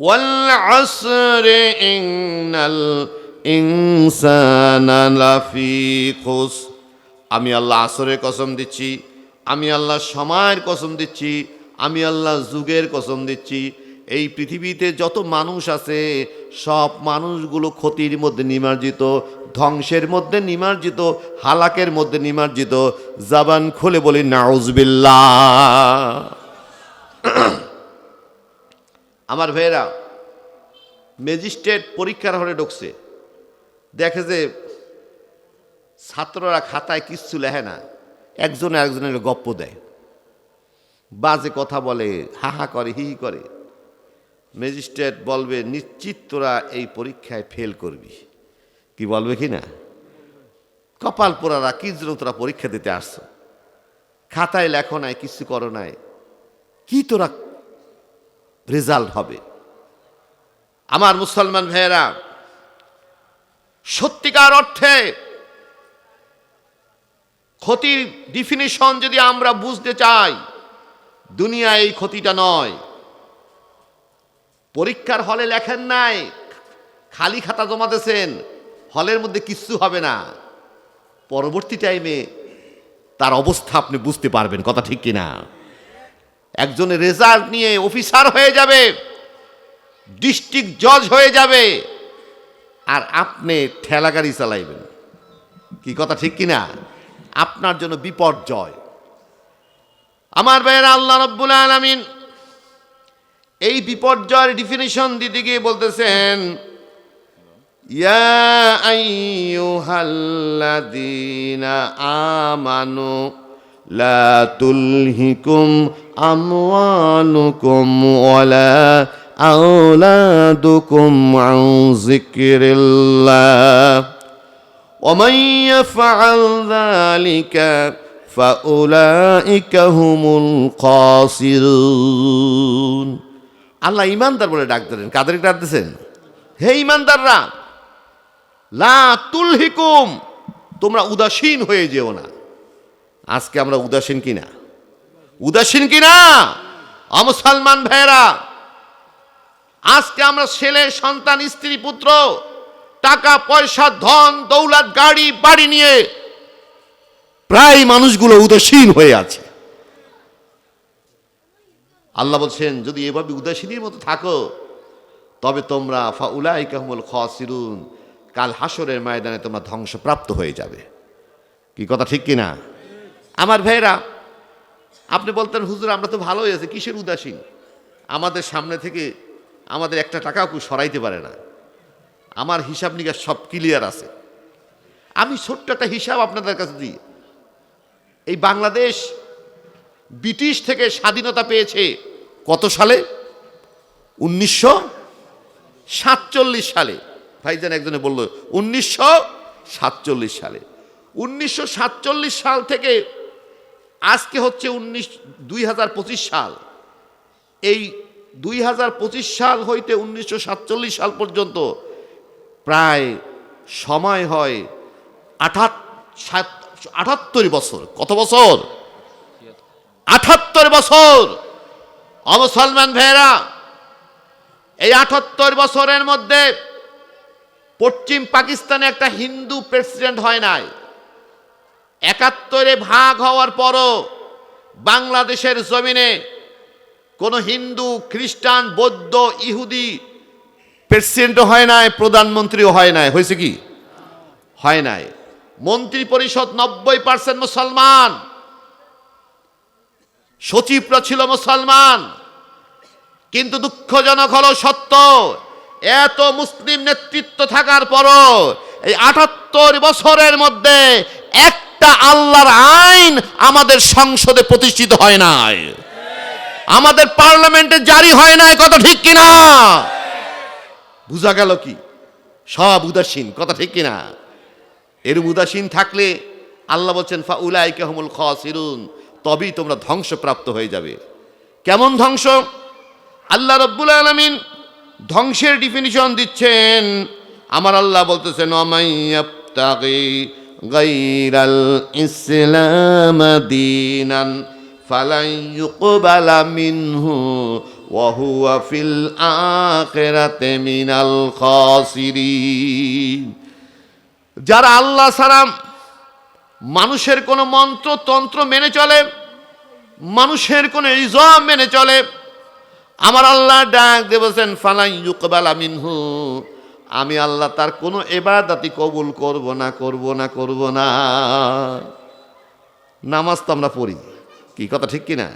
والعصر إن الإنسان لفي خسر আমি আল্লাহ আসরের কসম দিচ্ছি আমি আল্লাহ সময়ের কসম দিচ্ছি আমি আল্লাহ যুগের কসম দিচ্ছি এই পৃথিবীতে যত মানুষ আছে সব মানুষগুলো ক্ষতির মধ্যে নিমার্জিত ধ্বংসের মধ্যে নিমার্জিত হালাকের মধ্যে নিমার্জিত জাবান খুলে বলি নাউজবিল্লাহ আমার ভাইয়েরা, ম্যাজিস্ট্রেট পরীক্ষার হলে ঢুকছে। দেখে যে ছাত্ররা খাতায় কিচ্ছু লেখে না। একজন আরেকজনের গপ্প দেয়। বাজে কথা বলে, হা হা করে, হি করে। ম্যাজিস্ট্রেট বলবে, নিশ্চিত তোরা এই পরীক্ষায় ফেল করবি। কি বলবে কি না? কপাল পোড়ারা, কি জন্য তোরা পরীক্ষা দিতে আসছো? খাতায় লেখো নাই, কিছু করো নাই। কি তোরা রেজাল্ট হবে। আমার মুসলমান ভাইয়েরা, সত্যিকার অর্থে ক্ষতির ডিফিনিশন যদি আমরা বুঝতে চাই, দুনিয়া এই ক্ষতিটা নয়। পরীক্ষার হলে লেখেন নাই, খালি খাতা জমা দিয়েছেন, হলের মধ্যে কিচ্ছু হবে না। পরবর্তী টাইমে তার অবস্থা আপনি বুঝতে পারবেন, কথা ঠিক কিনা? একজনের রেজাল্ট নিয়ে অফিসার হয়ে যাবে ডিস্ট্রিক্ট জজ হয়ে যাবে, আর আপনি ঠেলা গাড়ি চালাইবেন। কি কথা ঠিক কিনা? আপনার জন্য বিপর্যয়। আমার ভাইয়েরা, আল্লাহ রব্বুল আলমিন এই বিপর্যয়ের ডিফিনিশন দিতে গিয়ে বলতেছেন আমানু লা তুলহিকুম আমওয়ালুকুম ওয়ালা আওলাদুকুম আন যিকরিল্লাহ ومن يفعل ذلك فأولئك هم الخاسرون আল্লাহ ইমানদার বলে ডাক দিলেন কাদের ডাক দিয়েছেন হে ইমানদাররা লা তুলহিকুম তোমরা উদাসীন হয়ে যেও না আজকে আমরা উদাসীন কিনা উদাসীন কিনা? অমুসলমান ভাইয়েরা, আজকে আমরা ছেলে, সন্তান, স্ত্রী, পুত্র, টাকা, পয়সা, ধন, দৌলত, গাড়ি, বাড়ি নিয়ে প্রায় মানুষগুলো উদাসীন হয়ে আছে। আল্লাহ বলছেন, যদি এভাবে উদাসীনের মতো থাকো, তবে তোমরা ফাউলাই কাহমুল খসিরুন, কাল হাসরের ময়দানে তোমরা ধ্বংসপ্রাপ্ত হয়ে যাবে। কি কথা, ঠিক কিনা? আমার ভাইরা আপনি বলতেন, হুজুর, আমরা তো ভালোই আছি, কিসের উদাসীন? আমাদের সামনে থেকে আমাদের একটা টাকাও কেউ সরাইতে পারে না। আমার হিসাব নিকাশ সব ক্লিয়ার আছে। আমি ছোট্ট একটা হিসাব আপনাদের কাছে দিই। এই বাংলাদেশ ব্রিটিশ থেকে স্বাধীনতা পেয়েছে কত সালে? উনিশশো সাতচল্লিশ সালে। ভাইজান একজনে বলল, উনিশশো সাতচল্লিশ সালে। উনিশশো সাতচল্লিশ সাল থেকে আজকে হচ্ছে উনিশ, দুই সাল। এই দুই হাজার পঁচিশ সাল হইতে উনিশশো সাতচল্লিশ সাল পর্যন্ত প্রায় সময় হয় আঠাত আঠাত্তর বছর। কত বছর? আঠাত্তর বছর। অমুসলমান ভাইয়েরা, এই আঠাত্তর বছরের মধ্যে পশ্চিম পাকিস্তানে একটা হিন্দু প্রেসিডেন্ট হয় নাই। একাত্তরে ভাগ হওয়ার পরও বাংলাদেশের জমিনে কোনো হিন্দু, খ্রিস্টান, বৌদ্ধ, ইহুদি প্রেসিডেন্টও হয় নাই, প্রধানমন্ত্রীও হয় নাই। হয়েছে কি? হয় নাই। মন্ত্রী পরিষদ নব্বই পার্সেন্ট মুসলমান। সচিবরা ছিল মুসলমান। কিন্তু দুঃখজনক হলো সত্য, এত মুসলিম নেতৃত্ব থাকার পরও এই আটাত্তর বছরের মধ্যে একটা আল্লাহর আইন আমাদের সংসদে প্রতিষ্ঠিত হয় নাই। আমাদের পার্লামেন্টে জারি হয় নাই কত ঠিক কিনা? বুঝা গেল কি? সব উদাসীন, কথা ঠিক কিনা? এর উদাসীন থাকলে আল্লাহ বলছেন ফা উলাই কেহমুল খসিরুন তবেই তোমরা ধ্বংসপ্রাপ্ত হয়ে যাবে। কেমন ধ্বংস? আল্লাহ রব্বুল আলমিন ধ্বংসের ডিফিনিশন দিচ্ছেন। আমার আল্লাহ বলতেছেন অমাইয়াবতাগি গাইরাল ইসলাম দিনান ফালাই ইউকবালা মিনহু ওয়াহুয়া ফিল আখিরাতে মিনাল খাসিরিন যারা আল্লাহ সালাম মানুষের কোনো মন্ত্র, তন্ত্র মেনে চলে, মানুষের কোনো ইজম মেনে চলে, আমার আল্লাহ ডাক দেবছেন ফালাই ইউকবাল মিনহু আমি আল্লাহ তার কোনো এবাদাতি কবুল করব না করব না করব না। নামাজ তো আমরা পড়ি। কি কথা ঠিক কি না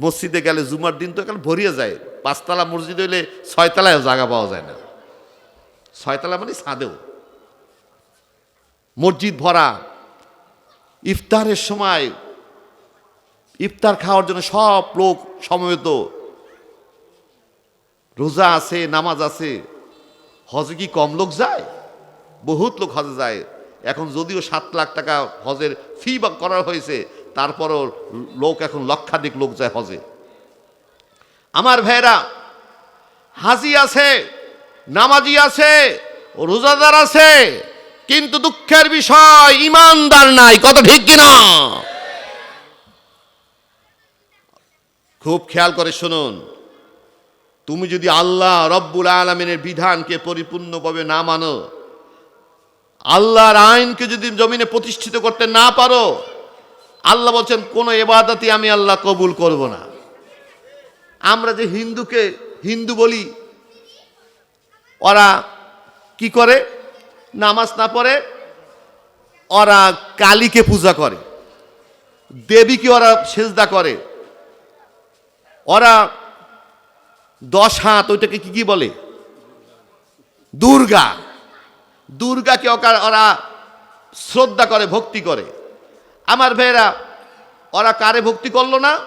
মসজিদে গেলে জুমার দিন তো এখানে ভরিয়ে যায়। পাঁচতলা মসজিদ হইলে ছয়তলায় জায়গা পাওয়া যায় না। ছয়তলা মানে ছাদেও। মসজিদ ভরা। ইফতারের সময় ইফতার খাওয়ার জন্য সব লোক সমবেত। রোজা আছে, নামাজ আছে। হজে কি কম লোক যায়? বহুত লোক হজে যায়। এখন যদিও সাত লাখ টাকা হজের ফি বা করা হয়েছে, তারপরও লোক এখন লক্ষাধিক লোক যায় হজে। আমার ভাইরা হাজি আছে, নামাজি আছে, রোজাদার আছে, কিন্তু দুঃখের বিষয়, ইমানদার নাই কত ঠিক কিনা? খুব খেয়াল করে শুনুন তুমি যদি আল্লাহ রব্বুল আলমিনের বিধানকে পরিপূর্ণভাবে না মানো, আল্লাহর আইনকে যদি জমিনে প্রতিষ্ঠিত করতে না পারো, আল্লাহ বলছেন, কোনো এবাদতি আমি আল্লাহ কবুল করব না। আমরা যে হিন্দুকে, হিন্দু বলি, ওরা কি করে? নামাজ না পড়ে, ওরা কালীকে পূজা করে, দেবীকে ওরা সেজদা করে, ওরা দশ হাত, ওইটাকে কি কি বলে? দুর্গা। দুর্গাকে ওরা শ্রদ্ধা করে, ভক্তি করে। আমার ভাইয়েরা, ওরা কারে ভক্তি করল না?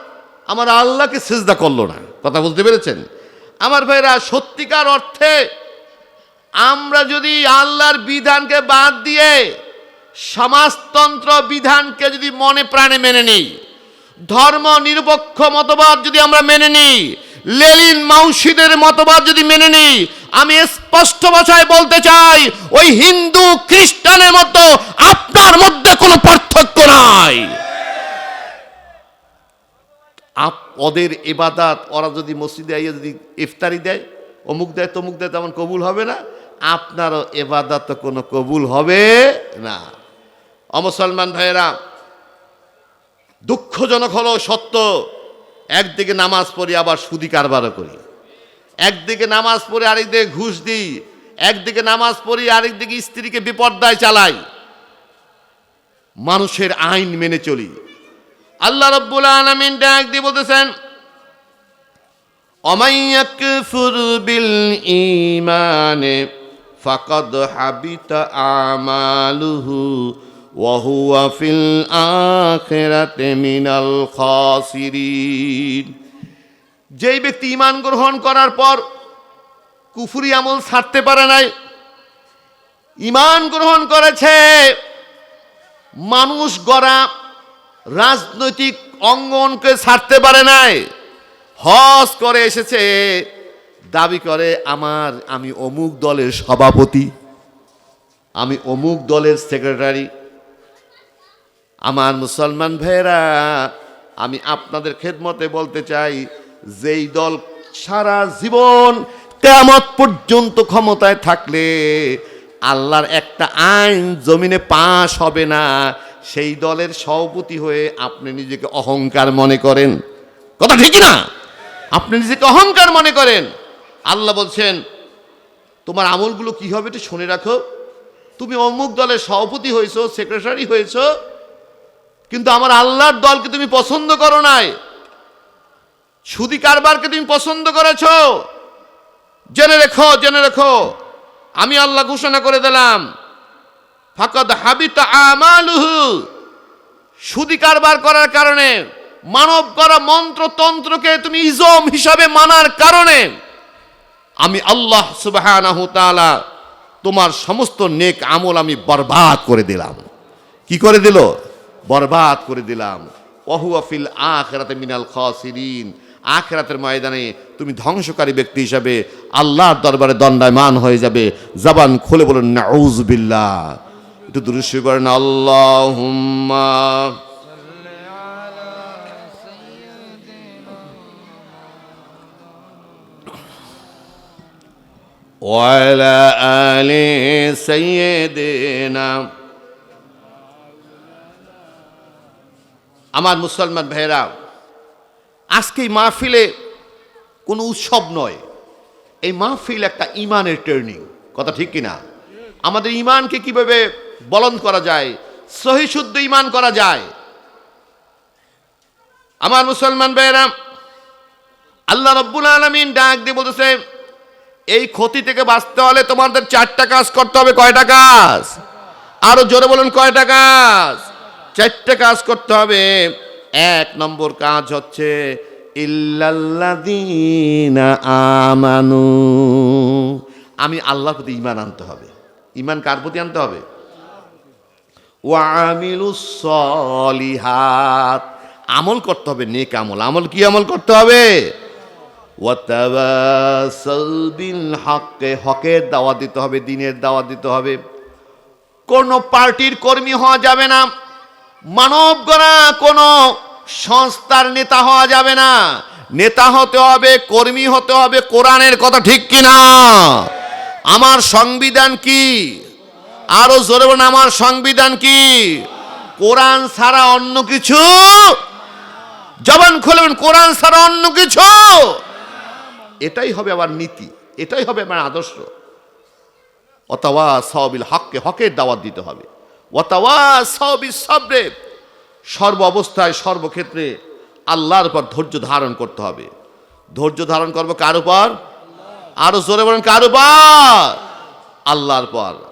আমার আল্লাহকে সেজদা করল না। কথা বলতে পেরেছেন? আমার ভাইয়েরা, সত্যিকার অর্থে আমরা যদি আল্লাহর বিধানকে বাদ দিয়ে সমাজতন্ত্র বিধানকে যদি মনে প্রাণে মেনে নিই, ধর্ম নিরপেক্ষ মতবাদ যদি আমরা মেনে নিই লেলিন মাউসিদের মতবাদ যদি মেনে নিই, আমি স্পষ্ট ভাষায় বলতে চাই, ওই হিন্দু খ্রিস্টানের মতো আপনার মধ্যে কোনো পার্থক্য নাই। আপ, ওদের এবাদাত ওরা যদি মসজিদে আইয়ে যদি ইফতারি দেয়, অমুক দেয়, তমুক দেয়, তেমন কবুল হবে না। আপনারও এবাদাত কোনো কবুল হবে না। অমুসলমান ভাইয়েরা, দুঃখজনক হলো সত্য। একদিকে নামাজ পড়ি, আবার সুদি কারবারও করি। একদিকে নামাজ পড়ে, আরেকদিকে ঘুষ দিই। একদিকে নামাজ পড়ি, আরেকদিকে স্ত্রীকে বিপর্দায় চালাই। মানুষের আইন মেনে চলি। আল্লাহ রব্বুল আলমিন ডাক দিয়ে বলতেছেন অমাইয়াকফুর বিল ইমানে ফাকাদ হাবিতা আমালুহু ওয়াহুয়া ফিল আখিরাতে মিনাল খাসিরিন যেই ব্যক্তি ইমান গ্রহণ করার পর কুফুরি আমল ছাড়তে পারে নাই ইমান গ্রহণ করেছে, মানুষ গড়া রাজনৈতিক অঙ্গনকে ছাড়তে পারে নাই, হজ করে এসেছে, দাবি করে, আমার, আমি অমুক দলের সভাপতি, আমি অমুক দলের সেক্রেটারি আমার মুসলমান ভাইয়েরা, আমি আপনাদের খেদমতে বলতে চাই, যেই দল সারা জীবন কেমত পর্যন্ত ক্ষমতায় থাকলে আল্লাহর একটা আইন জমিনে পাশ হবে না, সেই দলের সভাপতি হয়ে আপনি নিজেকে অহংকার মনে করেন। কথা ঠিক না আপনি নিজেকে অহংকার মনে করেন। আল্লাহ বলছেন, তোমার আমলগুলো কি হবে একটু শুনে রাখো। তুমি অমুক দলের সভাপতি হয়েছো সেক্রেটারি হয়েছো কিন্তু আমার আল্লাহর দলকে তুমি পছন্দ করো নাই। সুদি কারবারকে তুমি পছন্দ করেছ। জেনে রেখো জেনে রেখো। আমি আল্লাহ ঘোষণা করে দিলাম, ফাকাদ হাবিতা আমালুহু। সুদি কারবার করার কারণে, মানব করা মন্ত্রতন্ত্রকে তুমি ইজম হিসাবে মানার কারণে, আমি আল্লাহ তাআলা তোমার সমস্ত নেক আমল আমি বরবাদ করে দিলাম। কি করে দিল? বরবাদ করে দিলাম ওহুয়া ফিল আখরাতে মিনাল খাসিরিন আখরাতের ময়দানে তুমি ধ্বংসকারী ব্যক্তি হিসাবে আল্লাহর দরবারে দণ্ডায়মান হয়ে যাবে জবান খুলে বলুন নাউজুবিল্লাহ একটু দৃশ্য করেন আল্লাহুম্মা وعلى آل سيدنا আমার মুসলমান ভাইরা আজকে এই মাহফিলে কোনো উৎসব নয়। এই মাহফিল একটা ইমানের ট্রেনিং কথা ঠিক কিনা? আমাদের ইমানকে কীভাবে বলন করা যায়, সহি শুদ্ধ ইমান করা যায়? আমার মুসলমান ভাইয়েরা, আল্লাহ রব্বুল আলমিন ডাক দিয়ে বলতেছে, এই ক্ষতি থেকে বাঁচতে হলে তোমাদের চারটা কাজ করতে হবে, কয়টা কাজ? আরও জোরে বলুন, কয়টা কাজ? চারটা কাজ করতে হবে। এক নম্বর কাজ হচ্ছে আমানু। আমি আল্লাহর প্রতি ইমান আনতে হবে। ইমান কার প্রতি আনতে হবে? ওয়ামিলুস সলিহাত। আমল করতে হবে, নেক আমল। আমল কি আমল করতে হবে? ওয়াতাওয়াসাল বিল হকে হকের দাওয়াত দিতে হবে, দিনের দাওয়াত দিতে হবে। কোনো পার্টির কর্মী হওয়া যাবে না। মানব গড়া কোনো সংস্থার নেতা হওয়া যাবে না। নেতা হতে হবে, কর্মী হতে হবে, কোরআনের কথা ঠিক কিনা? আমার সংবিধান কি? আরও জোরে বলুন, আমার সংবিধান কি? কোরআন ছাড়া অন্য কিছু? জবান খুলবেন, কোরআন ছাড়া অন্য কিছু? এটাই হবে আমার নীতি, এটাই হবে আমার আদর্শ। অথবা সবিল হককে হকের দাওয়াত দিতে হবে। সবরে সর্ব অবস্থায়, সর্বক্ষেত্রে আল্লাহর উপর ধৈর্য ধারণ করতে হবে। ধৈর্য ধারণ করব কার উপর? আরও জোরে বলেন, কার উপর? আল্লাহর পর